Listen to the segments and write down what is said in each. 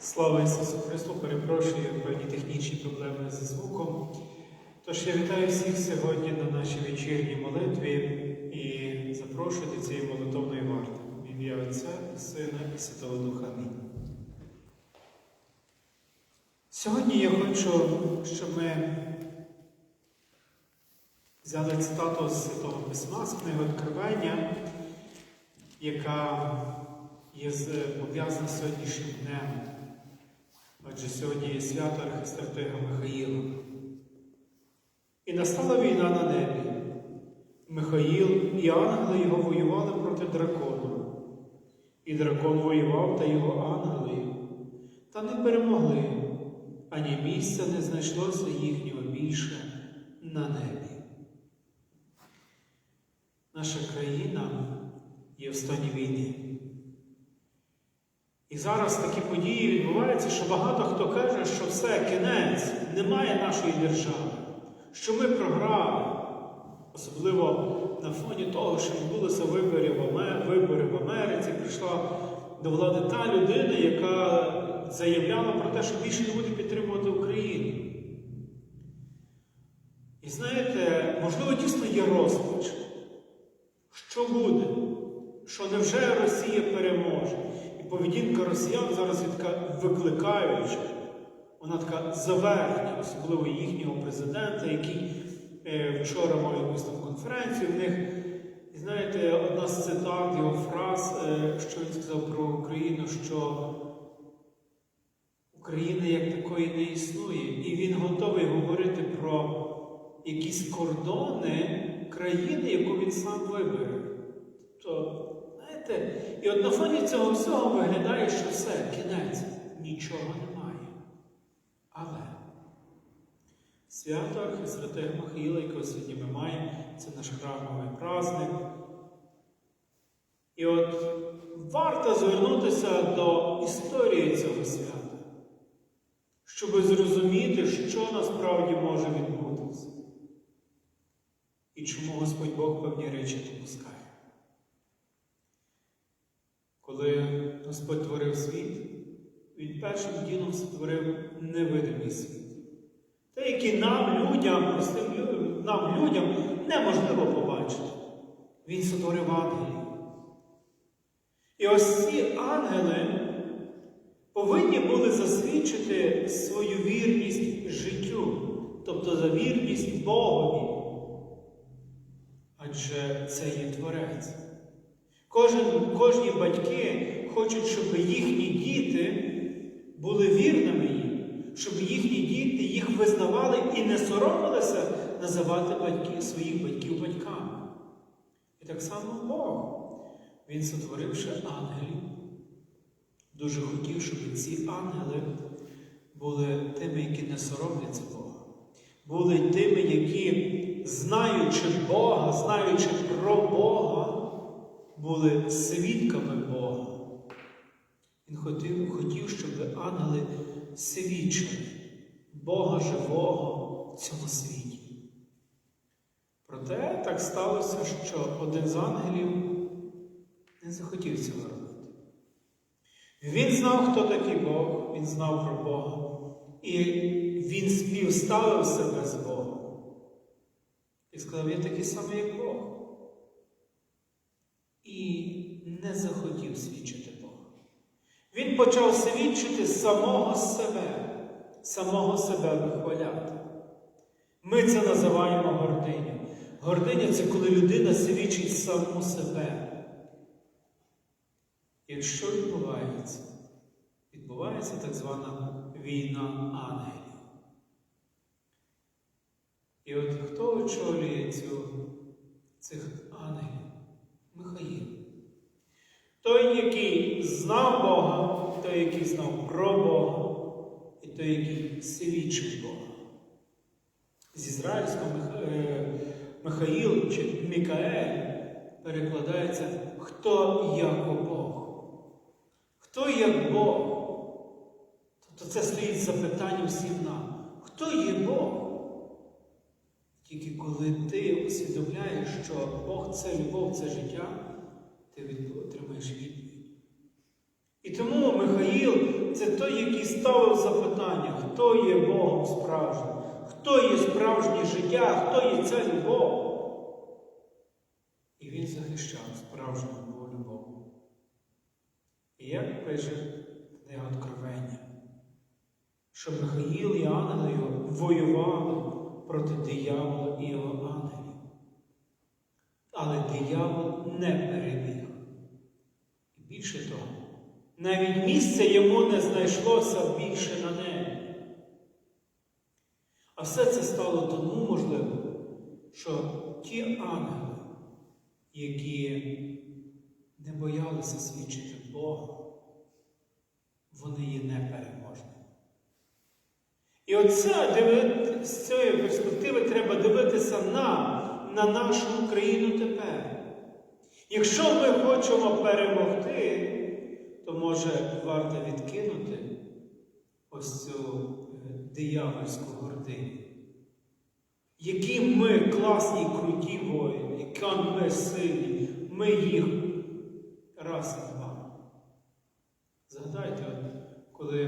Слава Ісусу Христу! Перепрошую певні технічні проблеми зі звуком. Тож я вітаю всіх сьогодні на нашій вечірній молитві і запрошую до цієї молитовної варти. В ім'я Отця і Сина і Святого Духа. Сьогодні я хочу, щоб ми взяли цитату з Святого Письма, з книги Откровення, яка є пов'язана з сьогоднішнім днем. Адже сьогодні є свято архистратига Михаїла. І настала війна на небі. Михаїл і ангели його воювали проти дракона. І дракон воював та його ангели, та не перемогли, ані місця не знайшлося їхнього більше на небі. Наша країна є в стані війни. І зараз такі події відбуваються, що багато хто каже, що все, кінець, немає нашої держави, що ми програли. Особливо на фоні того, що відбулися вибори в, Америці, прийшла до влади та людина, яка заявляла про те, що більше не буде підтримувати Україну. І знаєте, можливо, дійсно є розпач. Що буде? Що невже Росія переможе? Поведінка росіян зараз така викликаюча, вона така заверхня, особливо їхнього президента, який е, вчора мав якусь там конференцію. В них, знаєте, одна з цитат його фраз, е, що він сказав про Україну, що України як такої не існує, і він готовий говорити про якісь кордони країни, яку він сам вибере. Знаєте, і от на фоні цього всього виглядає, що все, кінець, нічого немає. Але свято Архисвятих Михаїла, якого сьогодні ми маємо, це наш храмовий праздник. І от варто звернутися до історії цього свята, щоб зрозуміти, що насправді може відбутися. І чому Господь Бог певні речі допускає. Коли Господь творив світ, Він першим ділом створив невидимий світ. Те, який нам, людям, простим нам, людям, неможливо побачити. Він сотворив ангелів. І ось ці ангели повинні були засвідчити свою вірність життю, тобто за вірність Богові. Адже це є творець. Кожен, кожні батьки хочуть, щоб їхні діти були вірними їм, щоб їхні діти їх визнавали і не соромилися називати батьків, своїх батьків батьками. І так само Бог. Він сотворивши ангелів, дуже хотів, щоб ці ангели були тими, які не соромляться Бога, були тими, які, знаючи Бога, знаючи про Бога, були свідками Бога. Він хотів, хотів, щоб ангели свідчили Бога живого в цьому світі. Проте так сталося, що один з ангелів не захотів цього робити. Він знав, хто такий Бог, він знав про Бога. І він співставив себе з Богом. І сказав, я такий самий, як Бог. І не захотів свідчити Бога. Він почав свідчити самого себе, самого себе вихваляти. Ми це називаємо гординю. Гординя це коли людина свідчить саму себе. І що відбувається? Відбувається так звана війна ангелів. І от хто очолює цю, цих ангелів? Михаїл. Той, який знав Бога, той, який знав про Бога, і той, який свідчив Бога. З ізраїльського е, Михаїл чи Мікаель перекладається хто як Бог. Хто як Бог? Тобто це стоїть запитання всім нам. Хто є Бог? Тільки коли ти усвідомляєш, що Бог це любов, це життя, ти від- відповідь. І тому Михаїл це той, який ставив запитання, хто є Богом справжнім, хто є справжнє життя, хто є ця любов. І він захищав справжню волю Бога. І як пише книга Откровення, що Михаїл і ангели його воювали проти диявола і його ангелів. Але диявол не переміг. Більше того, навіть місце йому не знайшлося більше на небі. А все це стало тому можливо, що ті ангели, які не боялися свідчити Бога, вони є непереможні. І диви- з цієї перспективи треба дивитися нам, на нашу країну тепер. Якщо ми хочемо перемогти, то може варто відкинути ось цю е, диявольську гординю. Які ми класні, круті воїни, які ми сильні, ми їх раз і два. Згадайте, коли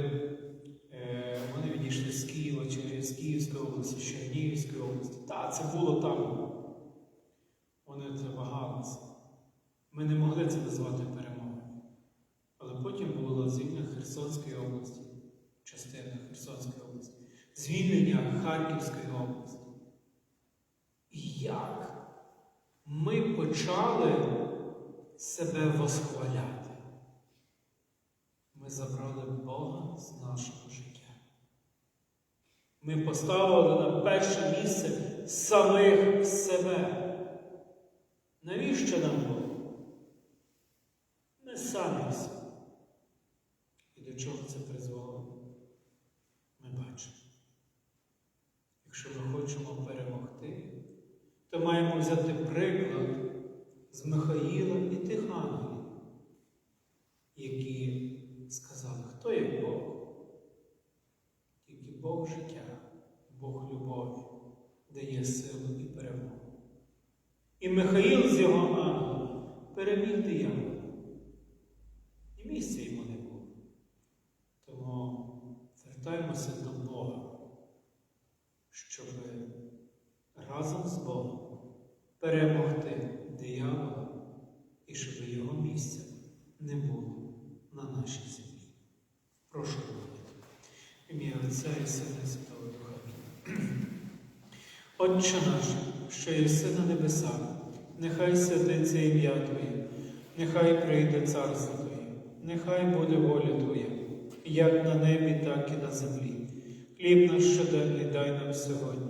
е, вони відійшли з Києва чи з Київської області, з Чернігівської області. Так, це було там. Вони це вагалися. Ми не могли це назвати перемогою. Але потім було звільнення Херсонської області, частина Херсонської області, звільнення Харківської області. І як ми почали себе восхваляти? Ми забрали Бога з нашого життя. Ми поставили на перше місце самих себе. Навіщо нам Бог? Ми самі всі. І до чого це призвело? Ми бачимо. Якщо ми хочемо перемогти, то маємо взяти приклад з Михаїла і тих ангелів, які сказали, хто є Бог? Тільки Бог життя, Бог любові дає силу і перемогу. І Михаїл з його ангелом переміг диявола. І місця йому не було. Тому звертаємося до Бога, щоб разом з Богом перемогти диявола і щоб його місця не було на нашій землі. Прошу. В Ім'я Отця і Сина Святого Духа. Отче наш, що єси на небесах, нехай святиться ім'я Твоє, нехай прийде царство Твоє, нехай буде воля Твоя, як на небі, так і на землі. Хліб наш щоденний дай нам сьогодні,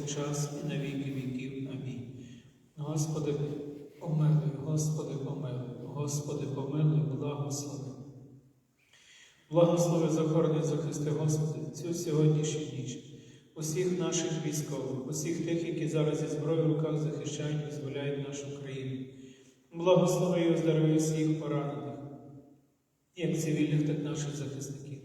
повсякчас, і на віки віків. Амінь. Господи, помилуй, Господи, помилуй, Господи, помилуй, благослови. Благослови захорони захисти, Господи, цю сьогоднішню ніч, усіх наших військових, усіх тих, які зараз зі зброєю в руках захищають і зволяють нашу країну. Благослови і оздорови всіх поранених, як цивільних, так і наших захисників.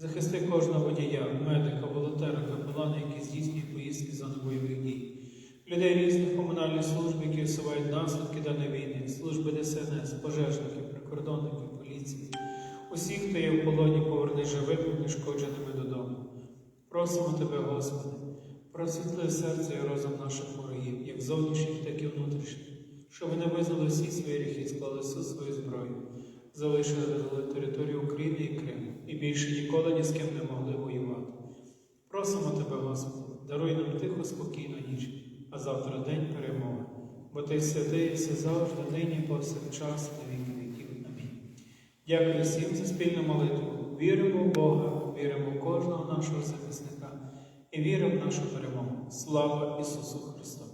Захисти кожного водія, медика, волонтера, капелана, які здійснюють поїздки з зони бойових дій. Людей різних комунальних служб, які усувають наслідки даної війни, служби ДСНС, пожежників, прикордонників, поліції. Усіх, хто є в полоні, поверни живими, нешкодженими додому. Просимо Тебе, Господи, просвітли серце і розум наших ворогів, як зовнішніх, так і внутрішніх, щоб вони визнали всі свої гріхи, склали всю свою зброю, залишили територію України і Криму і більше ніколи ні з ким не могли воювати. Просимо Тебе, Господи, даруй нам тихо, спокійну ніч, а завтра день перемоги. Бо Ти святий все завжди, нині, повсякчас, на віки віків. Амінь. Дякую всім за спільну молитву. Віримо в Бога, віримо в кожного нашого захисника і віримо в нашу перемогу. Слава Ісусу Христу!